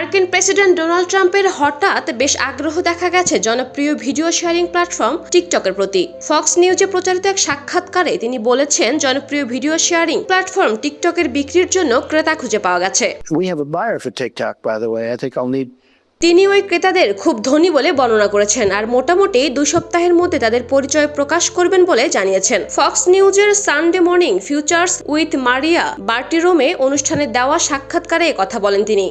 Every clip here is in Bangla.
মার্কিন প্রেসিডেন্ট ডোনাল্ড ট্রাম্পের হঠাৎ বেশ আগ্রহ দেখা গেছে জনপ্রিয় ভিডিও শেয়ারিং প্ল্যাটফর্ম টিকটকের প্রতি ফক্স নিউজে প্রচারিত এক সাক্ষাৎকারে তিনি বলেছেন জনপ্রিয় ভিডিও শেয়ারিং প্ল্যাটফর্ম টিকটকের বিক্রির জন্য ক্রেতা খুঁজে পাওয়া গেছে We have a buyer for TikTok, by the way. I think I'll need তিনি ওই ক্রেতাদের খুব ধনী বলে বর্ণনা করেছেন আর মোটামুটি দুই সপ্তাহের মধ্যে তাদের পরিচয় প্রকাশ করবেন বলে জানিয়েছেন। ফক্স নিউজের Sunday morning futures with Maria Bartiromo অনুষ্ঠানে দেওয়া সাক্ষাৎকারে কথা বলেন তিনি.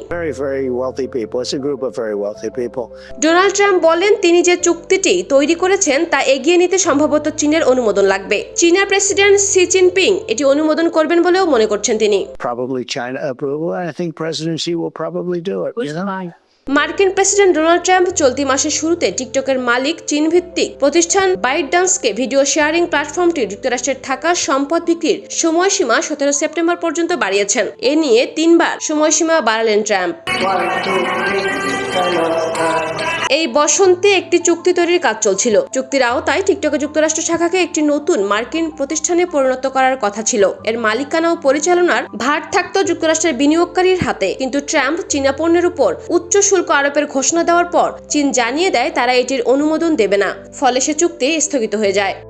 ডোনাল্ড ট্রাম্প বলেন তিনি যে চুক্তিটি তৈরি করেছেন তা এগিয়ে নিতে সম্ভবত চীনের অনুমোদন লাগবে। চীনা প্রেসিডেন্ট সি জিনপিং এটি অনুমোদন করবেন বলেও মনে করছেন তিনি। মার্কিন প্রেসিডেন্ট ডোনাল্ড ট্রাম্প চলতি মাসের শুরুতে টিকটকের মালিক চীনভিত্তিক প্রতিষ্ঠান বাইটডান্সকে ভিডিও শেয়ারিং প্ল্যাটফর্মটি যুক্তরাষ্ট্রের থাকা সম্পদ বিক্রির সময়সীমা সতেরো সেপ্টেম্বর পর্যন্ত বাড়িয়েছেন। এ নিয়ে তিনবার সময়সীমা বাড়ালেন ট্রাম্প। এই বসন্তে একটি চুক্তি তৈরির কাজ চলছিল। চুক্তির আওতায় টিকটকে যুক্তরাষ্ট্র শাখাকে একটি নতুন মার্কিন প্রতিষ্ঠানে পরিণত করার কথা ছিল। এর মালিকানা ও পরিচালনার ভার থাকত যুক্তরাষ্ট্রের বিনিয়োগকারীর হাতে। কিন্তু ট্রাম্প চীনা পণ্যের উপর উচ্চ শুল্ক আরোপের ঘোষণা দেওয়ার পর চীন জানিয়ে দেয় তারা এটির অনুমোদন দেবে না। ফলে সে চুক্তি স্থগিত হয়ে যায়।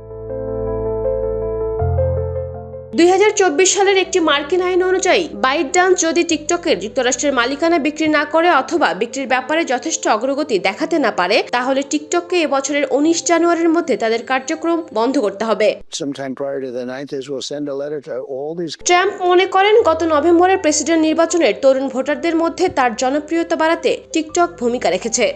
দুই হাজার চব্বিশ সালের একটি মার্কিন আইন অনুযায়ী বাইট ডান্স যদি টিকটকের যুক্তরাষ্ট্রের মালিকানা বিক্রি না করে অথবা বিক্রির ব্যাপারে যথেষ্ট অগ্রগতি দেখাতে না পারে তাহলে টিকটককে এবছরের উনিশ জানুয়ারির মধ্যে তাদের কার্যক্রম বন্ধ করতে হবে। Sometime prior to the 9th is we'll send a letter to all these Trump মনে করেন গত নভেম্বরের প্রেসিডেন্ট নির্বাচনের তরুণ ভোটারদের মধ্যে তার জনপ্রিয়তা বাড়াতে টিকটক ভূমিকা রেখেছে।